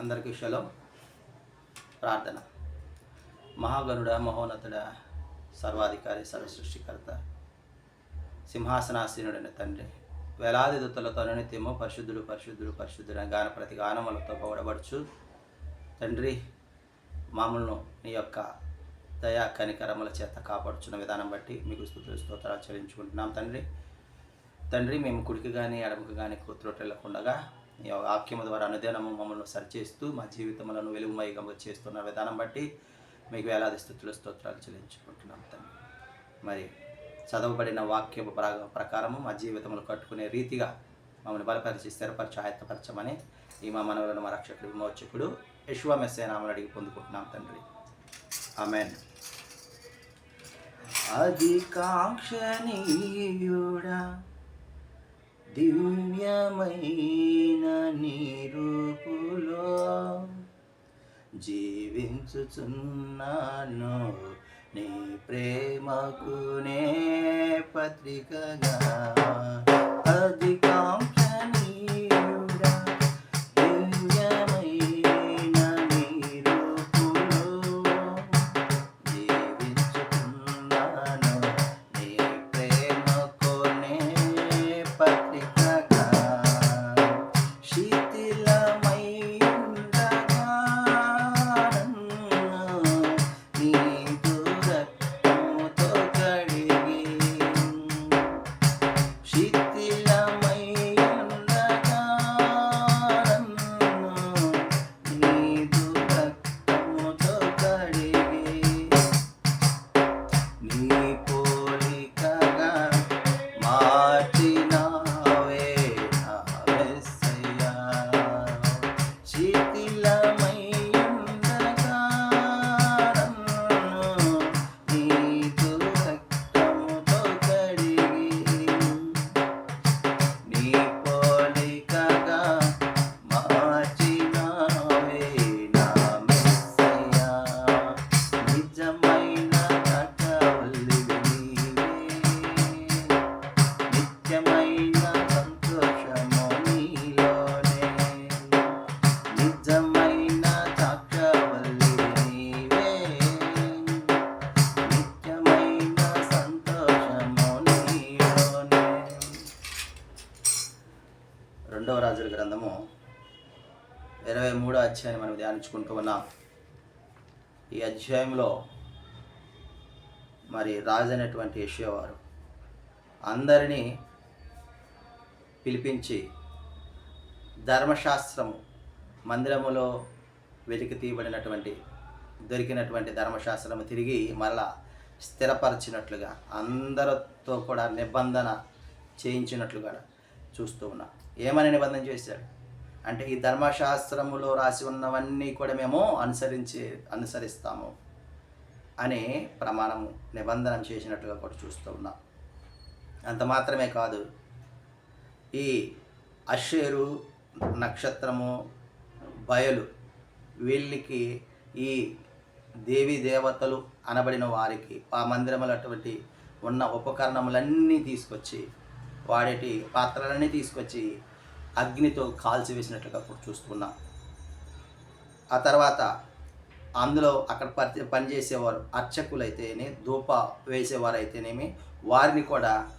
అందరికీ శలో ప్రార్థన. మహాగరుడ మహోన్నతుడ సర్వాధికారి సర్వ సృష్టికర్త సింహాసనాసీనుడైన తండ్రి వేలాది దుత్తలతో నిత్యము పరిశుద్ధుడు పరిశుద్ధుడు పరిశుద్ధుడు గాన ప్రతి గానములతో పొగడబడుచు. తండ్రి మామూలను నీ యొక్క దయా కనికరముల చేత కాపాడుచున్న విధానం బట్టి మీకు స్థుతులు స్తోత్రాలు చెల్లించుకుంటున్నాం తండ్రి. తండ్రి మేము కుడికి కానీ ఎడమకు కానీ కూతురొట్టెళ్ళకుండగా వెళ్ళకుండగా వాక్యము ద్వారా అనుదినము మమ్మల్ని సరిచేస్తూ మా జీవితములను వెలుగుమయంగా చేస్తున్న విధానం బట్టి మీకు వేలాది స్థుతుల స్తోత్రాలు చెల్లించుకుంటున్నాం తండ్రి. మరి చదవబడిన వాక్యము ప్ర- ప్రకారము మా జీవితములు కట్టుకునే రీతిగా మమ్మల్ని బలపరిచి స్థిరపరిచి ఆయత్తపరచమని ఈ మా మనవలను మా రక్షకుడు విమోచకుడు యశ్వ మెస్సేనామని అడిగి పొందుకుంటున్నాం తండ్రి. ఆమెన్. అధికాంక్షణీయుడా దివ్యమైన నీరూపులో జీవించుచున్నాను. నీ ప్రేమకు నే పత్రికగా అధిక రెండవ రాజుల గ్రంథము ఇరవై మూడో అధ్యాయాన్ని మనం ధ్యానించుకుంటూ ఉన్నాం. ఈ అధ్యాయంలో మరి రాజు అనేటువంటి యెషోవారు అందరినీ పిలిపించి ధర్మశాస్త్రము మందిరములో వెలికి తీయబడినటువంటి దొరికినటువంటి ధర్మశాస్త్రము తిరిగి మరలా స్థిరపరిచినట్లుగా అందరితో కూడా నిబంధన చేయించినట్లుగా చూస్తూ ఉన్నా. ఏమని నిబంధన చేశాడు? అంటే ఈ ధర్మశాస్త్రములో రాసి ఉన్నవన్నీ కూడా మేము అనుసరించి అనుసరిస్తాము అని ప్రమాణము నిబంధన చేసినట్టుగా కూడా చూస్తూ ఉన్నాం. అంత మాత్రమే కాదు. ఈ అషేరు నక్షత్రము బయలు వీళ్ళకి ఈ దేవి దేవతలు అనబడిన వారికి ఆ మందిరములు అటువంటి ఉన్న ఉపకరణములన్నీ తీసుకొచ్చి వాడేటి పాత్రలన్నీ తీసుకొచ్చి అగ్నితో కాల్చివేసినట్లుగా అప్పుడు చూస్తున్నాం. ఆ తర్వాత అందులో అక్కడ పని పనిచేసేవారు అర్చకులైతేనే ధూప వేసేవారు అయితేనేమి వారిని కూడా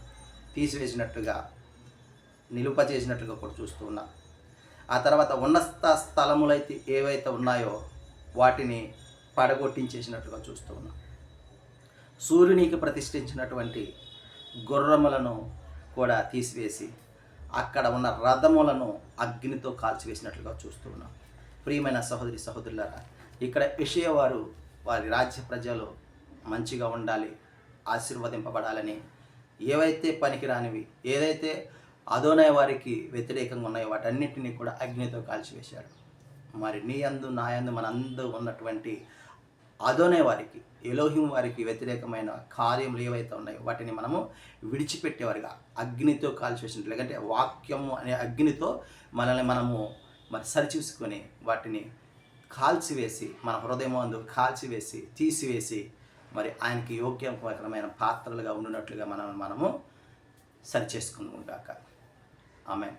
తీసివేసినట్టుగా నిలుప చేసినట్టుగా కూడా చూస్తూ ఆ తర్వాత ఉన్నత స్థలములైతే ఏవైతే ఉన్నాయో వాటిని పడగొట్టించేసినట్లుగా చూస్తూ ఉన్నాం. సూర్యునికి ప్రతిష్ఠించినటువంటి గుర్రములను కూడా తీసివేసి అక్కడ ఉన్న రథములను అగ్నితో కాల్చివేసినట్లుగా చూస్తూ ఉన్నాం. ప్రియమైన సహోదరి సహోదరులారా ఇక్కడ విషయ వారు వారి రాజ్య ప్రజలు మంచిగా ఉండాలి ఆశీర్వదింపబడాలని ఏవైతే పనికిరానివి ఏదైతే అదోనయ వారికి వ్యతిరేకంగా ఉన్నాయో వాటన్నింటినీ కూడా అగ్నితో కాల్చివేశాడు. మరి నీ అందు నా యందు మన అందు ఉన్నటువంటి అదోనే వారికి ఎలోహిం వారికి వ్యతిరేకమైన కార్యములు ఏవైతే ఉన్నాయో వాటిని మనము విడిచిపెట్టేవారుగా అగ్నితో కాల్చివేసినట్లు లేకంటే వాక్యము అనే అగ్నితో మనల్ని మనము మరి సరిచూసుకొని వాటిని కాల్చివేసి మన హృదయం అందు కాల్చివేసి తీసివేసి మరి ఆయనకి యోగ్యమైన పాత్రలుగా ఉండినట్లుగా మనం మనము సరిచేసుకుందాక ఆమె